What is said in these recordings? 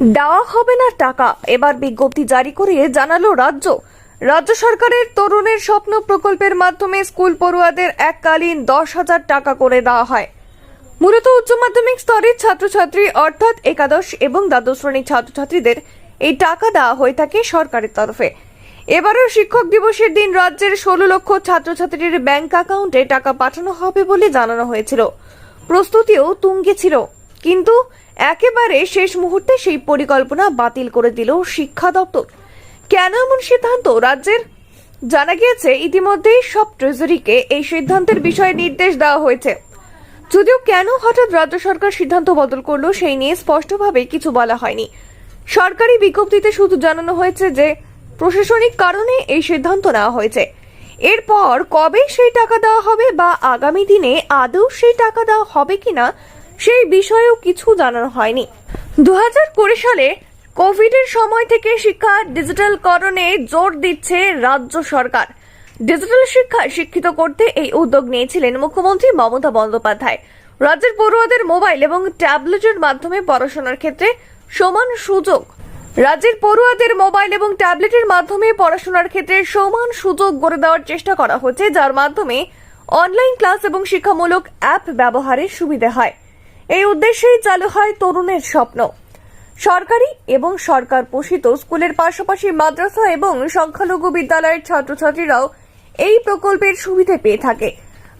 দেওয়া হবে না টাকা। এবার বিজ্ঞপ্তি জারি করে জানালো রাজ্য। রাজ্য সরকারের তরুণের স্বপ্ন প্রকল্পের মাধ্যমে স্কুল পড়ুয়াদের এককালীন দশ হাজার টাকা করে দেওয়া হয়। মূলত উচ্চ মাধ্যমিক স্তরের ছাত্রছাত্রী অর্থাৎ একাদশ এবং দ্বাদশ শ্রেণির ছাত্রছাত্রীদের এই টাকা দেওয়া হয়ে থাকে সরকারের তরফে। এবারও শিক্ষক দিবসের দিন রাজ্যের ষোলো লক্ষ ছাত্রছাত্রীর ব্যাংক অ্যাকাউন্টে টাকা পাঠানো হবে বলে জানানো হয়েছিল। প্রস্তুতিও তুঙ্গে ছিল। কিন্তু একেবারে শেষ মুহূর্তে সেই পরিকল্পনা বাতিল করে দিল শিক্ষা দপ্তর। কেন এমন সিদ্ধান্ত? রাজ্যের জানা গিয়েছে, ইতিমধ্যেই সব ট্রেজারিকে এই সিদ্ধান্তের বিষয়ে নির্দেশ দেওয়া হয়েছে। যদিও কেন হঠাৎ রাজ্য সরকার সিদ্ধান্ত বদল করল সেই নিয়ে স্পষ্টভাবে কিছু বলা হয়নি। সরকারি বিজ্ঞপ্তিতে শুধু জানানো হয়েছে যে, প্রশাসনিক কারণে এই সিদ্ধান্ত নেওয়া হয়েছে। এরপর কবে সেই টাকা দেওয়া হবে বা আগামী দিনে আদৌ সেই টাকা দেওয়া হবে কিনা সেই বিষয়েও কিছু জানানো হয়নি। দু কুড়ি সালে কোভিডের সময় থেকে শিক্ষা ডিজিটালকরণে জোর দিচ্ছে রাজ্য সরকার। ডিজিটাল শিক্ষা শিক্ষিত করতে এই উদ্যোগ নিয়েছিলেন মুখ্যমন্ত্রী মমতা বন্দ্যোপাধ্যায়। রাজ্যের পড়ুয়াদের মোবাইল এবং ট্যাবলেটের মাধ্যমে পড়াশোনার ক্ষেত্রে সমান সুযোগ। রাজ্যের পড়ুয়াদের মোবাইল এবং ট্যাবলেটের মাধ্যমে পড়াশোনার ক্ষেত্রে সমান সুযোগ গড়ে দেওয়ার চেষ্টা করা হচ্ছে, যার মাধ্যমে অনলাইন ক্লাস এবং শিক্ষামূলক অ্যাপ ব্যবহারের সুবিধা হয়। এই উদ্দেশ্যেই চালু হয় তরুণের স্বপ্ন। সরকারি এবং সরকার পোষিত স্কুলের পাশাপাশি মাদ্রাসা এবং সংখ্যালঘু বিদ্যালয়ের ছাত্রছাত্রীরাও এই প্রকল্পের সুবিধে পেয়ে থাকে।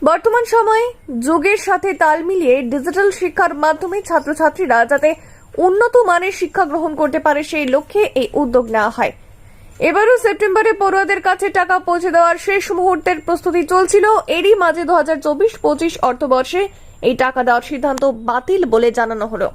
বর্তমান সময়ে যুগের সাথে তাল মিলিয়ে ডিজিটাল শিক্ষার মাধ্যমে ছাত্রছাত্রীরা যাতে উন্নত মানের শিক্ষা গ্রহণ করতে পারে সেই লক্ষ্যে এই উদ্যোগ নেওয়া হয়। এবারও সেপ্টেম্বরে পড়ুয়াদের কাছে টাকা পৌঁছে দেওয়ার শেষ মুহূর্তের প্রস্তুতি চলছিল। এরই মাঝে দু হাজার চব্বিশ পঁচিশ অর্থবর্ষে এই টাকা দেওয়ার সিদ্ধান্ত বাতিল বলে জানানো হলো।